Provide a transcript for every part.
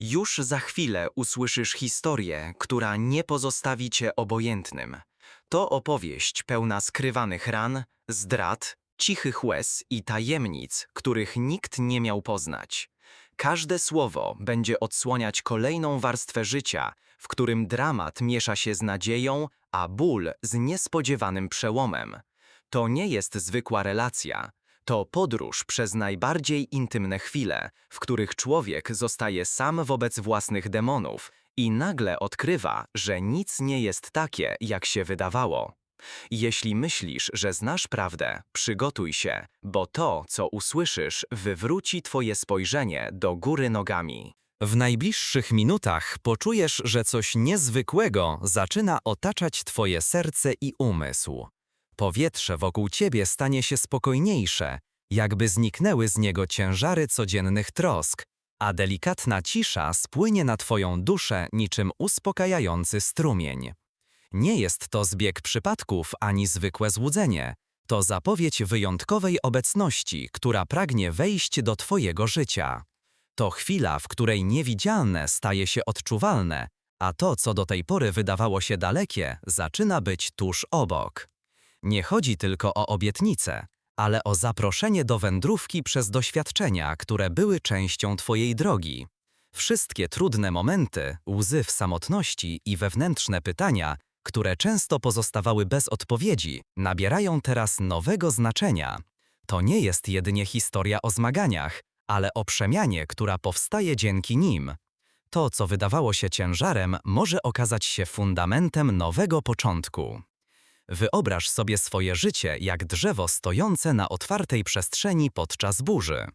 Już za chwilę usłyszysz historię, która nie pozostawi cię obojętnym. To opowieść pełna skrywanych ran, zdrad, cichych łez i tajemnic, których nikt nie miał poznać. Każde słowo będzie odsłaniać kolejną warstwę życia, w którym dramat miesza się z nadzieją, a ból z niespodziewanym przełomem. To nie jest zwykła relacja. To podróż przez najbardziej intymne chwile, w których człowiek zostaje sam wobec własnych demonów i nagle odkrywa, że nic nie jest takie, jak się wydawało. Jeśli myślisz, że znasz prawdę, przygotuj się, bo to, co usłyszysz, wywróci twoje spojrzenie do góry nogami. W najbliższych minutach poczujesz, że coś niezwykłego zaczyna otaczać twoje serce i umysł. Powietrze wokół ciebie stanie się spokojniejsze, jakby zniknęły z niego ciężary codziennych trosk, a delikatna cisza spłynie na twoją duszę niczym uspokajający strumień. Nie jest to zbieg przypadków ani zwykłe złudzenie. To zapowiedź wyjątkowej obecności, która pragnie wejść do twojego życia. To chwila, w której niewidzialne staje się odczuwalne, a to, co do tej pory wydawało się dalekie, zaczyna być tuż obok. Nie chodzi tylko o obietnice, ale o zaproszenie do wędrówki przez doświadczenia, które były częścią Twojej drogi. Wszystkie trudne momenty, łzy w samotności i wewnętrzne pytania, które często pozostawały bez odpowiedzi, nabierają teraz nowego znaczenia. To nie jest jedynie historia o zmaganiach, ale o przemianie, która powstaje dzięki nim. To, co wydawało się ciężarem, może okazać się fundamentem nowego początku. Wyobraź sobie swoje życie jak drzewo stojące na otwartej przestrzeni podczas burzy.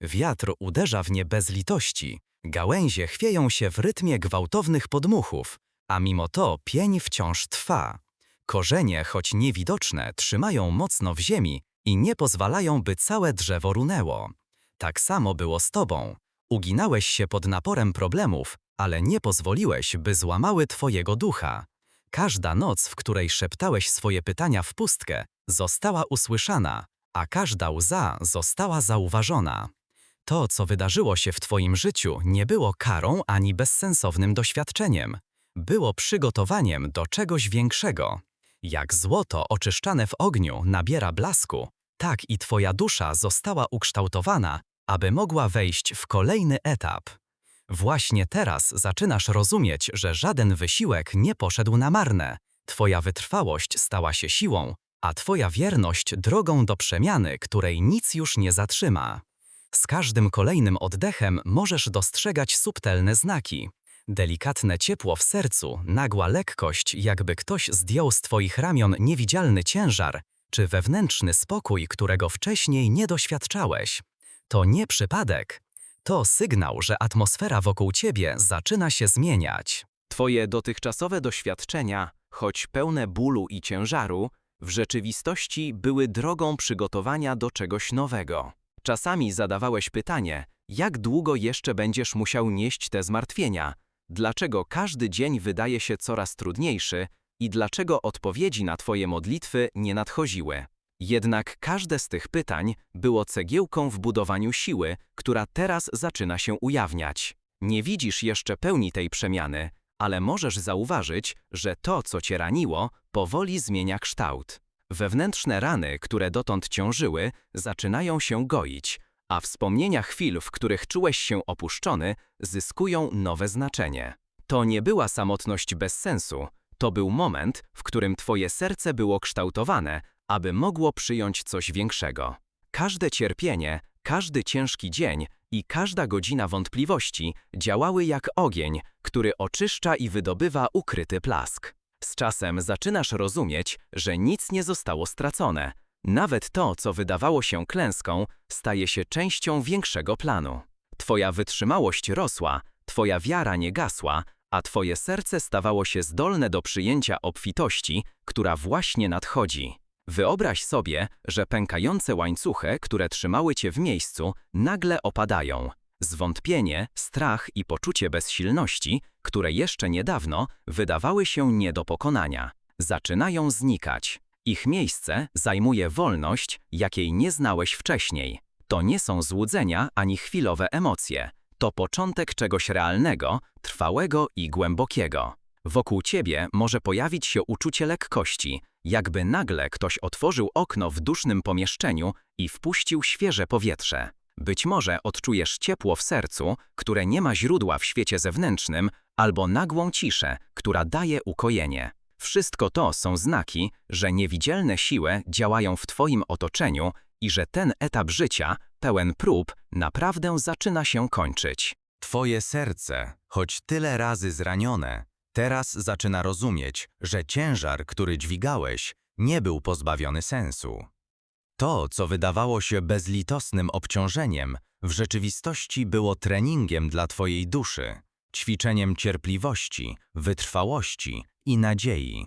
Wiatr uderza w nie bez litości, gałęzie chwieją się w rytmie gwałtownych podmuchów, a mimo to pień wciąż trwa. Korzenie, choć niewidoczne, trzymają mocno w ziemi i nie pozwalają, by całe drzewo runęło. Tak samo było z tobą. Uginałeś się pod naporem problemów, ale nie pozwoliłeś, by złamały twojego ducha. Każda noc, w której szeptałeś swoje pytania w pustkę, została usłyszana, a każda łza została zauważona. To, co wydarzyło się w Twoim życiu, nie było karą ani bezsensownym doświadczeniem. Było przygotowaniem do czegoś większego. Jak złoto oczyszczane w ogniu nabiera blasku, tak i Twoja dusza została ukształtowana, aby mogła wejść w kolejny etap. Właśnie teraz zaczynasz rozumieć, że żaden wysiłek nie poszedł na marne. Twoja wytrwałość stała się siłą, a Twoja wierność drogą do przemiany, której nic już nie zatrzyma. Z każdym kolejnym oddechem możesz dostrzegać subtelne znaki. Delikatne ciepło w sercu, nagła lekkość, jakby ktoś zdjął z Twoich ramion niewidzialny ciężar, czy wewnętrzny spokój, którego wcześniej nie doświadczałeś. To nie przypadek. To sygnał, że atmosfera wokół ciebie zaczyna się zmieniać. Twoje dotychczasowe doświadczenia, choć pełne bólu i ciężaru, w rzeczywistości były drogą przygotowania do czegoś nowego. Czasami zadawałeś pytanie, jak długo jeszcze będziesz musiał nieść te zmartwienia, dlaczego każdy dzień wydaje się coraz trudniejszy i dlaczego odpowiedzi na Twoje modlitwy nie nadchodziły. Jednak każde z tych pytań było cegiełką w budowaniu siły, która teraz zaczyna się ujawniać. Nie widzisz jeszcze pełni tej przemiany, ale możesz zauważyć, że to, co cię raniło, powoli zmienia kształt. Wewnętrzne rany, które dotąd ciążyły, zaczynają się goić, a wspomnienia chwil, w których czułeś się opuszczony, zyskują nowe znaczenie. To nie była samotność bez sensu, to był moment, w którym twoje serce było kształtowane, aby mogło przyjąć coś większego. Każde cierpienie, każdy ciężki dzień i każda godzina wątpliwości działały jak ogień, który oczyszcza i wydobywa ukryty plask. Z czasem zaczynasz rozumieć, że nic nie zostało stracone. Nawet to, co wydawało się klęską, staje się częścią większego planu. Twoja wytrzymałość rosła, twoja wiara nie gasła, a twoje serce stawało się zdolne do przyjęcia obfitości, która właśnie nadchodzi. Wyobraź sobie, że pękające łańcuchy, które trzymały cię w miejscu, nagle opadają. Zwątpienie, strach i poczucie bezsilności, które jeszcze niedawno wydawały się nie do pokonania, zaczynają znikać. Ich miejsce zajmuje wolność, jakiej nie znałeś wcześniej. To nie są złudzenia ani chwilowe emocje. To początek czegoś realnego, trwałego i głębokiego. Wokół ciebie może pojawić się uczucie lekkości, jakby nagle ktoś otworzył okno w dusznym pomieszczeniu i wpuścił świeże powietrze. Być może odczujesz ciepło w sercu, które nie ma źródła w świecie zewnętrznym, albo nagłą ciszę, która daje ukojenie. Wszystko to są znaki, że niewidzialne siły działają w Twoim otoczeniu i że ten etap życia, pełen prób, naprawdę zaczyna się kończyć. Twoje serce, choć tyle razy zranione, teraz zaczyna rozumieć, że ciężar, który dźwigałeś, nie był pozbawiony sensu. To, co wydawało się bezlitosnym obciążeniem, w rzeczywistości było treningiem dla Twojej duszy, ćwiczeniem cierpliwości, wytrwałości i nadziei.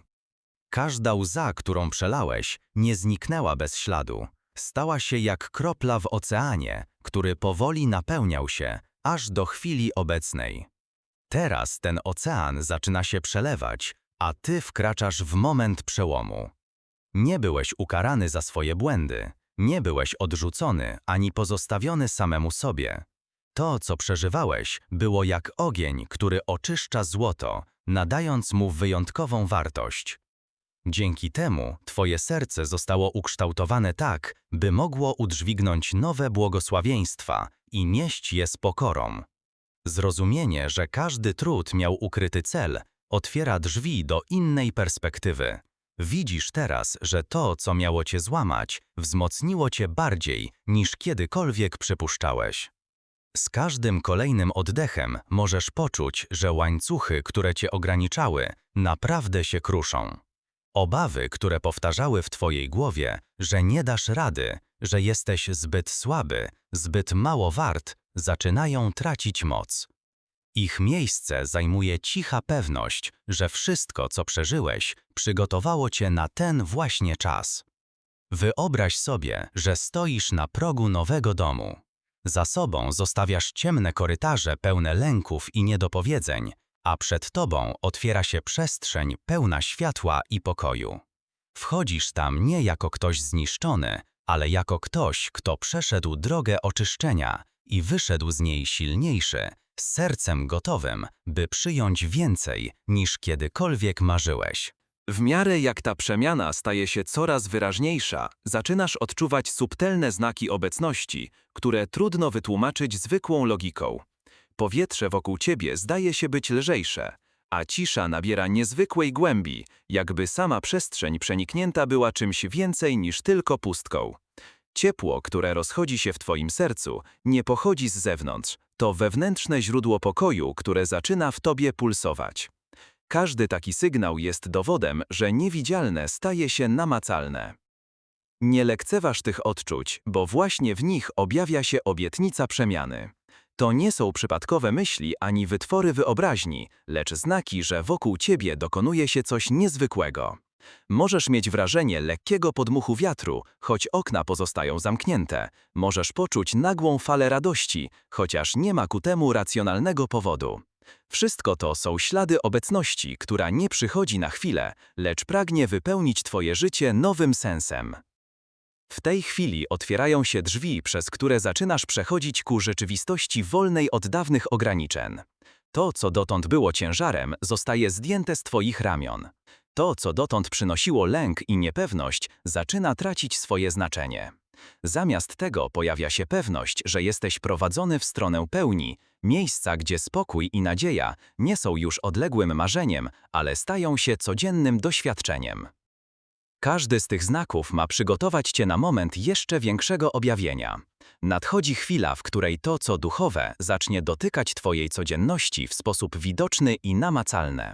Każda łza, którą przelałeś, nie zniknęła bez śladu. Stała się jak kropla w oceanie, który powoli napełniał się, aż do chwili obecnej. Teraz ten ocean zaczyna się przelewać, a ty wkraczasz w moment przełomu. Nie byłeś ukarany za swoje błędy, nie byłeś odrzucony ani pozostawiony samemu sobie. To, co przeżywałeś, było jak ogień, który oczyszcza złoto, nadając mu wyjątkową wartość. Dzięki temu twoje serce zostało ukształtowane tak, by mogło udźwignąć nowe błogosławieństwa i nieść je z pokorą. Zrozumienie, że każdy trud miał ukryty cel, otwiera drzwi do innej perspektywy. Widzisz teraz, że to, co miało cię złamać, wzmocniło cię bardziej niż kiedykolwiek przypuszczałeś. Z każdym kolejnym oddechem możesz poczuć, że łańcuchy, które cię ograniczały, naprawdę się kruszą. Obawy, które powtarzały w twojej głowie, że nie dasz rady, że jesteś zbyt słaby, zbyt mało wart, zaczynają tracić moc. Ich miejsce zajmuje cicha pewność, że wszystko, co przeżyłeś, przygotowało cię na ten właśnie czas. Wyobraź sobie, że stoisz na progu nowego domu. Za sobą zostawiasz ciemne korytarze pełne lęków i niedopowiedzeń, a przed tobą otwiera się przestrzeń pełna światła i pokoju. Wchodzisz tam nie jako ktoś zniszczony, ale jako ktoś, kto przeszedł drogę oczyszczenia i wyszedł z niej silniejszy, z sercem gotowym, by przyjąć więcej niż kiedykolwiek marzyłeś. W miarę jak ta przemiana staje się coraz wyraźniejsza, zaczynasz odczuwać subtelne znaki obecności, które trudno wytłumaczyć zwykłą logiką. Powietrze wokół ciebie zdaje się być lżejsze, a cisza nabiera niezwykłej głębi, jakby sama przestrzeń przeniknięta była czymś więcej niż tylko pustką. Ciepło, które rozchodzi się w twoim sercu, nie pochodzi z zewnątrz, to wewnętrzne źródło pokoju, które zaczyna w tobie pulsować. Każdy taki sygnał jest dowodem, że niewidzialne staje się namacalne. Nie lekceważ tych odczuć, bo właśnie w nich objawia się obietnica przemiany. To nie są przypadkowe myśli ani wytwory wyobraźni, lecz znaki, że wokół ciebie dokonuje się coś niezwykłego. Możesz mieć wrażenie lekkiego podmuchu wiatru, choć okna pozostają zamknięte. Możesz poczuć nagłą falę radości, chociaż nie ma ku temu racjonalnego powodu. Wszystko to są ślady obecności, która nie przychodzi na chwilę, lecz pragnie wypełnić Twoje życie nowym sensem. W tej chwili otwierają się drzwi, przez które zaczynasz przechodzić ku rzeczywistości wolnej od dawnych ograniczeń. To, co dotąd było ciężarem, zostaje zdjęte z Twoich ramion. To, co dotąd przynosiło lęk i niepewność, zaczyna tracić swoje znaczenie. Zamiast tego pojawia się pewność, że jesteś prowadzony w stronę pełni, miejsca, gdzie spokój i nadzieja nie są już odległym marzeniem, ale stają się codziennym doświadczeniem. Każdy z tych znaków ma przygotować cię na moment jeszcze większego objawienia. Nadchodzi chwila, w której to, co duchowe, zacznie dotykać twojej codzienności w sposób widoczny i namacalny.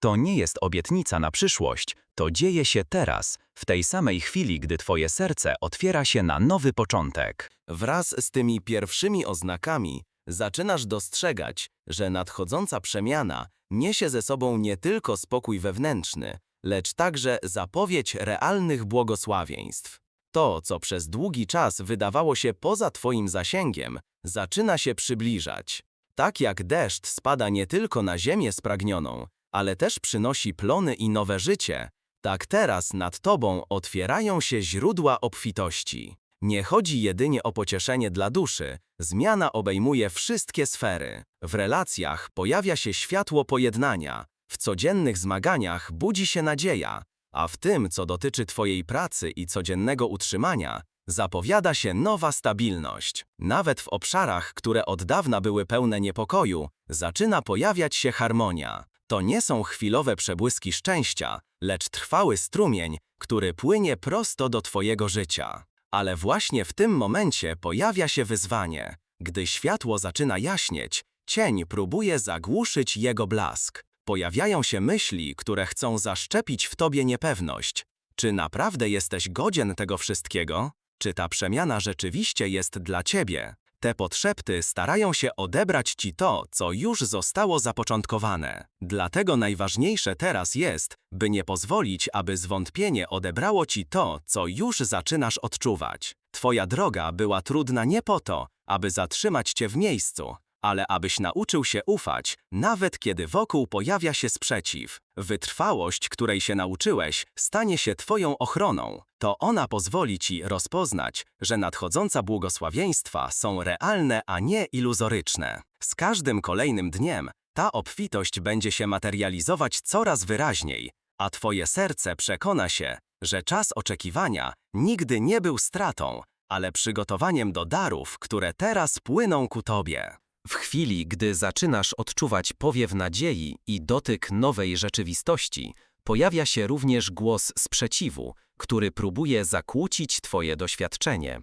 To nie jest obietnica na przyszłość, to dzieje się teraz, w tej samej chwili, gdy twoje serce otwiera się na nowy początek. Wraz z tymi pierwszymi oznakami zaczynasz dostrzegać, że nadchodząca przemiana niesie ze sobą nie tylko spokój wewnętrzny, lecz także zapowiedź realnych błogosławieństw. To, co przez długi czas wydawało się poza Twoim zasięgiem, zaczyna się przybliżać. Tak jak deszcz spada nie tylko na ziemię spragnioną, ale też przynosi plony i nowe życie, tak teraz nad Tobą otwierają się źródła obfitości. Nie chodzi jedynie o pocieszenie dla duszy, zmiana obejmuje wszystkie sfery. W relacjach pojawia się światło pojednania, w codziennych zmaganiach budzi się nadzieja, a w tym, co dotyczy Twojej pracy i codziennego utrzymania, zapowiada się nowa stabilność. Nawet w obszarach, które od dawna były pełne niepokoju, zaczyna pojawiać się harmonia. To nie są chwilowe przebłyski szczęścia, lecz trwały strumień, który płynie prosto do Twojego życia. Ale właśnie w tym momencie pojawia się wyzwanie. Gdy światło zaczyna jaśnieć, cień próbuje zagłuszyć jego blask. Pojawiają się myśli, które chcą zaszczepić w tobie niepewność. Czy naprawdę jesteś godzien tego wszystkiego? Czy ta przemiana rzeczywiście jest dla ciebie? Te podszepty starają się odebrać ci to, co już zostało zapoczątkowane. Dlatego najważniejsze teraz jest, by nie pozwolić, aby zwątpienie odebrało ci to, co już zaczynasz odczuwać. Twoja droga była trudna nie po to, aby zatrzymać cię w miejscu, ale abyś nauczył się ufać, nawet kiedy wokół pojawia się sprzeciw. Wytrwałość, której się nauczyłeś, stanie się Twoją ochroną. To ona pozwoli Ci rozpoznać, że nadchodząca błogosławieństwa są realne, a nie iluzoryczne. Z każdym kolejnym dniem ta obfitość będzie się materializować coraz wyraźniej, a Twoje serce przekona się, że czas oczekiwania nigdy nie był stratą, ale przygotowaniem do darów, które teraz płyną ku Tobie. W chwili, gdy zaczynasz odczuwać powiew nadziei i dotyk nowej rzeczywistości, pojawia się również głos sprzeciwu, który próbuje zakłócić Twoje doświadczenie.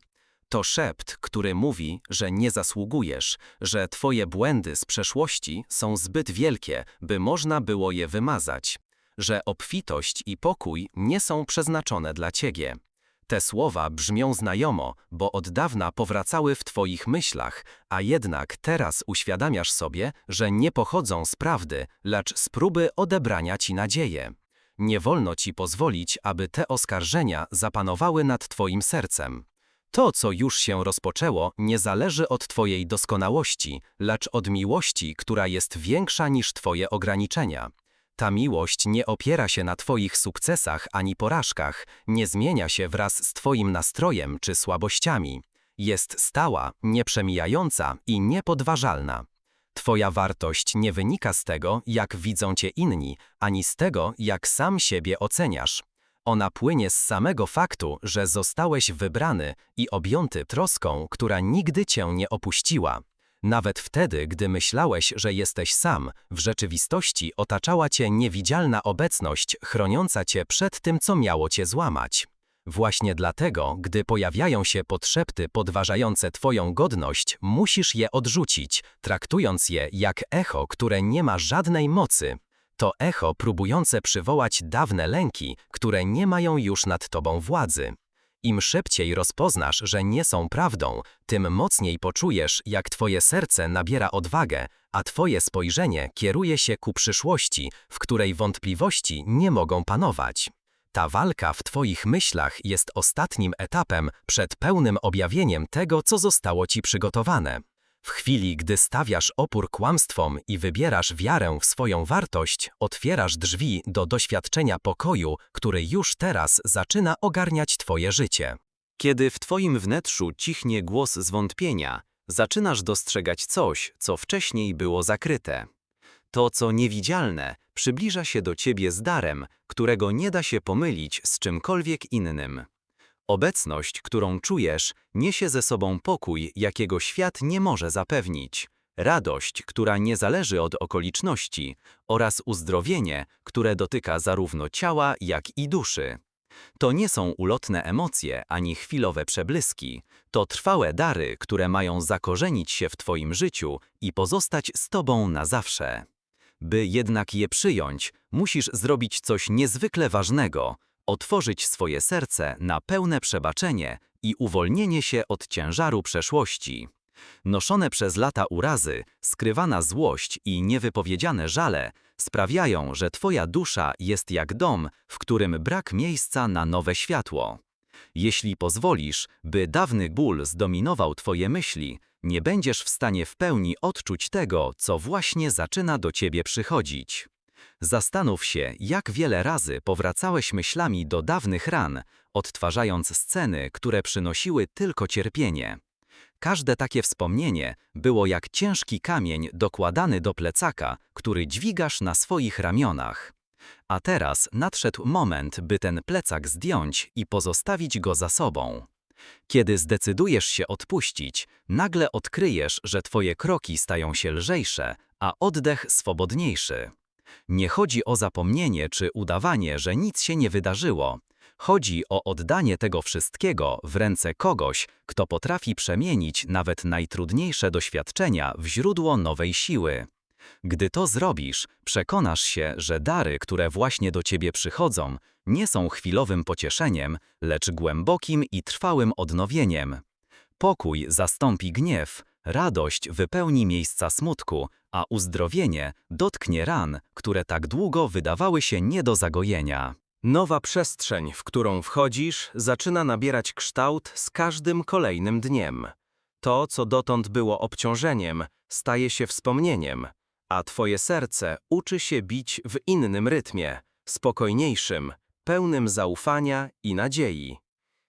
To szept, który mówi, że nie zasługujesz, że Twoje błędy z przeszłości są zbyt wielkie, by można było je wymazać, że obfitość i pokój nie są przeznaczone dla Ciebie. Te słowa brzmią znajomo, bo od dawna powracały w Twoich myślach, a jednak teraz uświadamiasz sobie, że nie pochodzą z prawdy, lecz z próby odebrania Ci nadzieję. Nie wolno Ci pozwolić, aby te oskarżenia zapanowały nad Twoim sercem. To, co już się rozpoczęło, nie zależy od Twojej doskonałości, lecz od miłości, która jest większa niż Twoje ograniczenia. Ta miłość nie opiera się na Twoich sukcesach ani porażkach, nie zmienia się wraz z Twoim nastrojem czy słabościami. Jest stała, nieprzemijająca i niepodważalna. Twoja wartość nie wynika z tego, jak widzą Cię inni, ani z tego, jak sam siebie oceniasz. Ona płynie z samego faktu, że zostałeś wybrany i objęty troską, która nigdy Cię nie opuściła. Nawet wtedy, gdy myślałeś, że jesteś sam, w rzeczywistości otaczała cię niewidzialna obecność, chroniąca cię przed tym, co miało cię złamać. Właśnie dlatego, gdy pojawiają się podszepty podważające twoją godność, musisz je odrzucić, traktując je jak echo, które nie ma żadnej mocy. To echo próbujące przywołać dawne lęki, które nie mają już nad tobą władzy. Im szybciej rozpoznasz, że nie są prawdą, tym mocniej poczujesz, jak twoje serce nabiera odwagę, a twoje spojrzenie kieruje się ku przyszłości, w której wątpliwości nie mogą panować. Ta walka w twoich myślach jest ostatnim etapem przed pełnym objawieniem tego, co zostało ci przygotowane. W chwili, gdy stawiasz opór kłamstwom i wybierasz wiarę w swoją wartość, otwierasz drzwi do doświadczenia pokoju, który już teraz zaczyna ogarniać Twoje życie. Kiedy w Twoim wnętrzu cichnie głos zwątpienia, zaczynasz dostrzegać coś, co wcześniej było zakryte. To, co niewidzialne, przybliża się do Ciebie z darem, którego nie da się pomylić z czymkolwiek innym. Obecność, którą czujesz, niesie ze sobą pokój, jakiego świat nie może zapewnić, radość, która nie zależy od okoliczności oraz uzdrowienie, które dotyka zarówno ciała, jak i duszy. To nie są ulotne emocje ani chwilowe przebłyski, to trwałe dary, które mają zakorzenić się w Twoim życiu i pozostać z Tobą na zawsze. By jednak je przyjąć, musisz zrobić coś niezwykle ważnego, otworzyć swoje serce na pełne przebaczenie i uwolnienie się od ciężaru przeszłości. Noszone przez lata urazy, skrywana złość i niewypowiedziane żale sprawiają, że Twoja dusza jest jak dom, w którym brak miejsca na nowe światło. Jeśli pozwolisz, by dawny ból zdominował Twoje myśli, nie będziesz w stanie w pełni odczuć tego, co właśnie zaczyna do Ciebie przychodzić. Zastanów się, jak wiele razy powracałeś myślami do dawnych ran, odtwarzając sceny, które przynosiły tylko cierpienie. Każde takie wspomnienie było jak ciężki kamień dokładany do plecaka, który dźwigasz na swoich ramionach. A teraz nadszedł moment, by ten plecak zdjąć i pozostawić go za sobą. Kiedy zdecydujesz się odpuścić, nagle odkryjesz, że twoje kroki stają się lżejsze, a oddech swobodniejszy. Nie chodzi o zapomnienie czy udawanie, że nic się nie wydarzyło. Chodzi o oddanie tego wszystkiego w ręce kogoś, kto potrafi przemienić nawet najtrudniejsze doświadczenia w źródło nowej siły. Gdy to zrobisz, przekonasz się, że dary, które właśnie do ciebie przychodzą, nie są chwilowym pocieszeniem, lecz głębokim i trwałym odnowieniem. Pokój zastąpi gniew, radość wypełni miejsca smutku, a uzdrowienie dotknie ran, które tak długo wydawały się nie do zagojenia. Nowa przestrzeń, w którą wchodzisz, zaczyna nabierać kształt z każdym kolejnym dniem. To, co dotąd było obciążeniem, staje się wspomnieniem, a twoje serce uczy się bić w innym rytmie, spokojniejszym, pełnym zaufania i nadziei.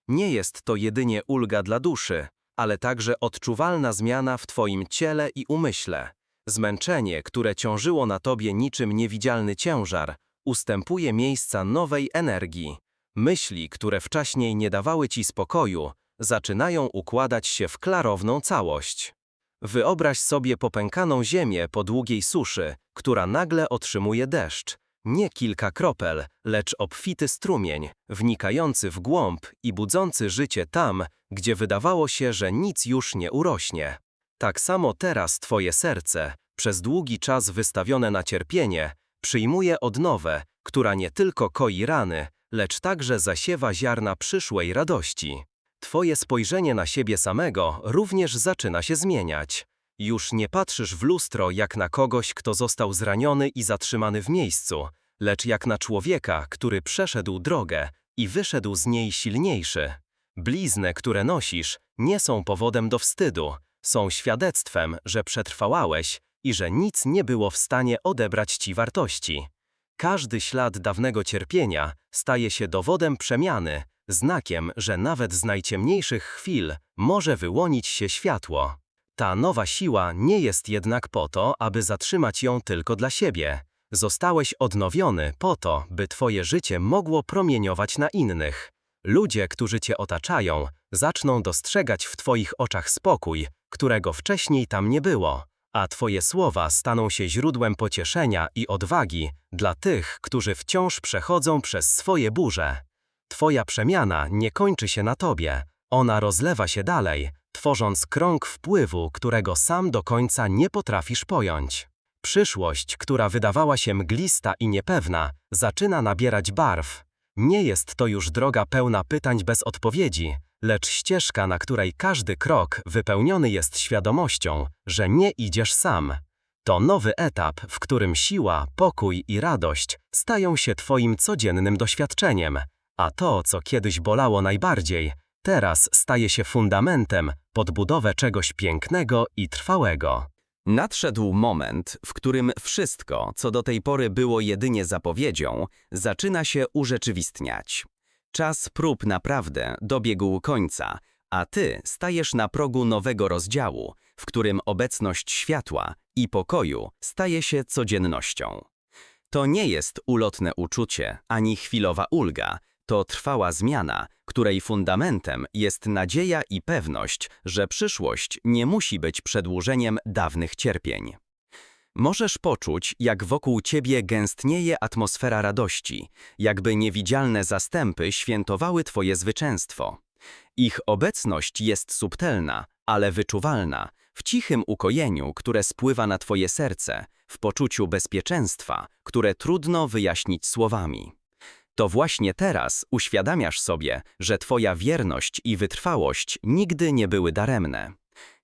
Nie jest to jedynie ulga dla duszy, ale także odczuwalna zmiana w twoim ciele i umyśle. Zmęczenie, które ciążyło na tobie niczym niewidzialny ciężar, ustępuje miejsca nowej energii. Myśli, które wcześniej nie dawały ci spokoju, zaczynają układać się w klarowną całość. Wyobraź sobie popękaną ziemię po długiej suszy, która nagle otrzymuje deszcz. Nie kilka kropel, lecz obfity strumień, wnikający w głąb i budzący życie tam, gdzie wydawało się, że nic już nie urośnie. Tak samo teraz twoje serce, przez długi czas wystawione na cierpienie, przyjmuje odnowę, która nie tylko koi rany, lecz także zasiewa ziarna przyszłej radości. Twoje spojrzenie na siebie samego również zaczyna się zmieniać. Już nie patrzysz w lustro jak na kogoś, kto został zraniony i zatrzymany w miejscu, lecz jak na człowieka, który przeszedł drogę i wyszedł z niej silniejszy. Blizny, które nosisz, nie są powodem do wstydu, są świadectwem, że przetrwałeś i że nic nie było w stanie odebrać ci wartości. Każdy ślad dawnego cierpienia staje się dowodem przemiany, znakiem, że nawet z najciemniejszych chwil może wyłonić się światło. Ta nowa siła nie jest jednak po to, aby zatrzymać ją tylko dla siebie. Zostałeś odnowiony po to, by twoje życie mogło promieniować na innych. Ludzie, którzy cię otaczają, zaczną dostrzegać w twoich oczach spokój, którego wcześniej tam nie było, a twoje słowa staną się źródłem pocieszenia i odwagi dla tych, którzy wciąż przechodzą przez swoje burze. Twoja przemiana nie kończy się na tobie, ona rozlewa się dalej, tworząc krąg wpływu, którego sam do końca nie potrafisz pojąć. Przyszłość, która wydawała się mglista i niepewna, zaczyna nabierać barw. Nie jest to już droga pełna pytań bez odpowiedzi, lecz ścieżka, na której każdy krok wypełniony jest świadomością, że nie idziesz sam. To nowy etap, w którym siła, pokój i radość stają się Twoim codziennym doświadczeniem, a to, co kiedyś bolało najbardziej, teraz staje się fundamentem pod budowę czegoś pięknego i trwałego. Nadszedł moment, w którym wszystko, co do tej pory było jedynie zapowiedzią, zaczyna się urzeczywistniać. Czas prób naprawdę dobiegł końca, a ty stajesz na progu nowego rozdziału, w którym obecność światła i pokoju staje się codziennością. To nie jest ulotne uczucie ani chwilowa ulga, to trwała zmiana, której fundamentem jest nadzieja i pewność, że przyszłość nie musi być przedłużeniem dawnych cierpień. Możesz poczuć, jak wokół ciebie gęstnieje atmosfera radości, jakby niewidzialne zastępy świętowały twoje zwycięstwo. Ich obecność jest subtelna, ale wyczuwalna, w cichym ukojeniu, które spływa na twoje serce, w poczuciu bezpieczeństwa, które trudno wyjaśnić słowami. To właśnie teraz uświadamiasz sobie, że twoja wierność i wytrwałość nigdy nie były daremne.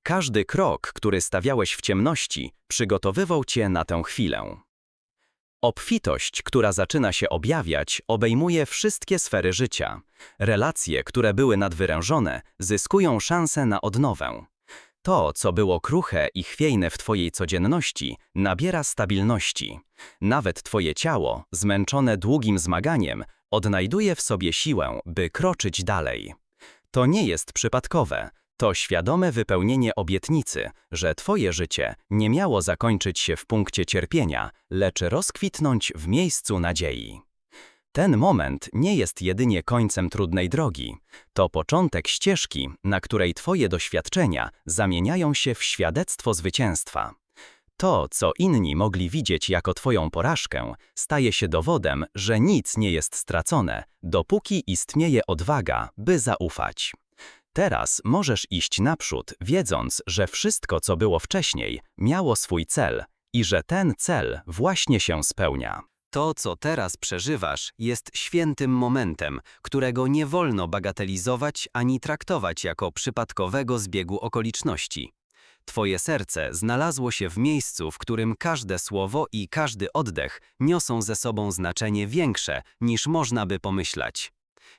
Każdy krok, który stawiałeś w ciemności, przygotowywał cię na tę chwilę. Obfitość, która zaczyna się objawiać, obejmuje wszystkie sfery życia. Relacje, które były nadwyrężone, zyskują szansę na odnowę. To, co było kruche i chwiejne w twojej codzienności, nabiera stabilności. Nawet twoje ciało, zmęczone długim zmaganiem, odnajduje w sobie siłę, by kroczyć dalej. To nie jest przypadkowe. To świadome wypełnienie obietnicy, że twoje życie nie miało zakończyć się w punkcie cierpienia, lecz rozkwitnąć w miejscu nadziei. Ten moment nie jest jedynie końcem trudnej drogi. To początek ścieżki, na której twoje doświadczenia zamieniają się w świadectwo zwycięstwa. To, co inni mogli widzieć jako twoją porażkę, staje się dowodem, że nic nie jest stracone, dopóki istnieje odwaga, by zaufać. Teraz możesz iść naprzód, wiedząc, że wszystko, co było wcześniej, miało swój cel i że ten cel właśnie się spełnia. To, co teraz przeżywasz, jest świętym momentem, którego nie wolno bagatelizować ani traktować jako przypadkowego zbiegu okoliczności. Twoje serce znalazło się w miejscu, w którym każde słowo i każdy oddech niosą ze sobą znaczenie większe, niż można by pomyśleć.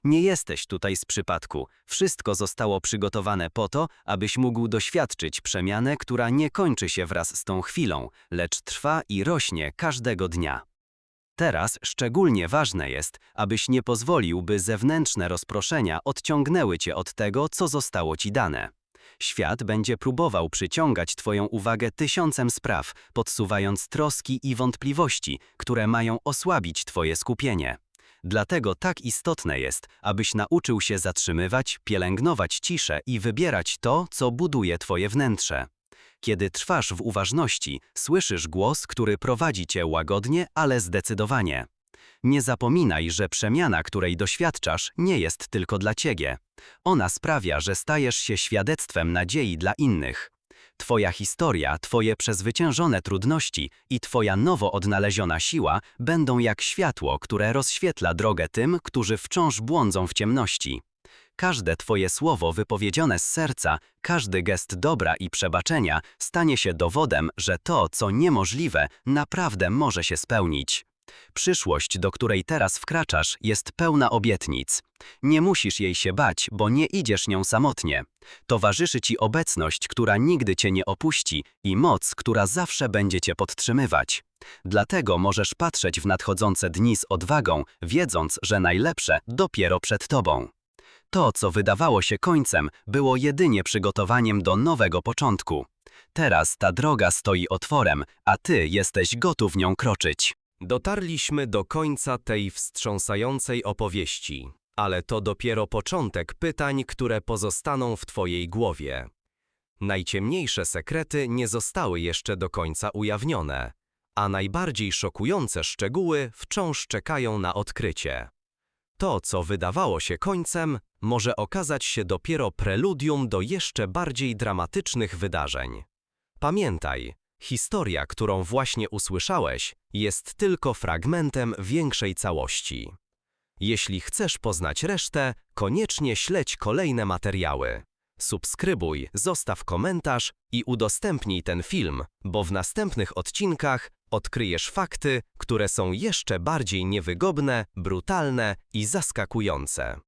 Nie jesteś tutaj z przypadku. Wszystko zostało przygotowane po to, abyś mógł doświadczyć przemianę, która nie kończy się wraz z tą chwilą, lecz trwa i rośnie każdego dnia. Teraz szczególnie ważne jest, abyś nie pozwolił, by zewnętrzne rozproszenia odciągnęły cię od tego, co zostało ci dane. Świat będzie próbował przyciągać Twoją uwagę tysiącem spraw, podsuwając troski i wątpliwości, które mają osłabić Twoje skupienie. Dlatego tak istotne jest, abyś nauczył się zatrzymywać, pielęgnować ciszę i wybierać to, co buduje Twoje wnętrze. Kiedy trwasz w uważności, słyszysz głos, który prowadzi cię łagodnie, ale zdecydowanie. Nie zapominaj, że przemiana, której doświadczasz, nie jest tylko dla ciebie. Ona sprawia, że stajesz się świadectwem nadziei dla innych. Twoja historia, twoje przezwyciężone trudności i twoja nowo odnaleziona siła będą jak światło, które rozświetla drogę tym, którzy wciąż błądzą w ciemności. Każde Twoje słowo wypowiedziane z serca, każdy gest dobra i przebaczenia stanie się dowodem, że to, co niemożliwe, naprawdę może się spełnić. Przyszłość, do której teraz wkraczasz, jest pełna obietnic. Nie musisz jej się bać, bo nie idziesz nią samotnie. Towarzyszy ci obecność, która nigdy cię nie opuści i moc, która zawsze będzie cię podtrzymywać. Dlatego możesz patrzeć w nadchodzące dni z odwagą, wiedząc, że najlepsze dopiero przed tobą. To, co wydawało się końcem, było jedynie przygotowaniem do nowego początku. Teraz ta droga stoi otworem, a ty jesteś gotów nią kroczyć. Dotarliśmy do końca tej wstrząsającej opowieści, ale to dopiero początek pytań, które pozostaną w Twojej głowie. Najciemniejsze sekrety nie zostały jeszcze do końca ujawnione, a najbardziej szokujące szczegóły wciąż czekają na odkrycie. To, co wydawało się końcem, może okazać się dopiero preludium do jeszcze bardziej dramatycznych wydarzeń. Pamiętaj, historia, którą właśnie usłyszałeś, jest tylko fragmentem większej całości. Jeśli chcesz poznać resztę, koniecznie śledź kolejne materiały. Subskrybuj, zostaw komentarz i udostępnij ten film, bo w następnych odcinkach odkryjesz fakty, które są jeszcze bardziej niewygodne, brutalne i zaskakujące.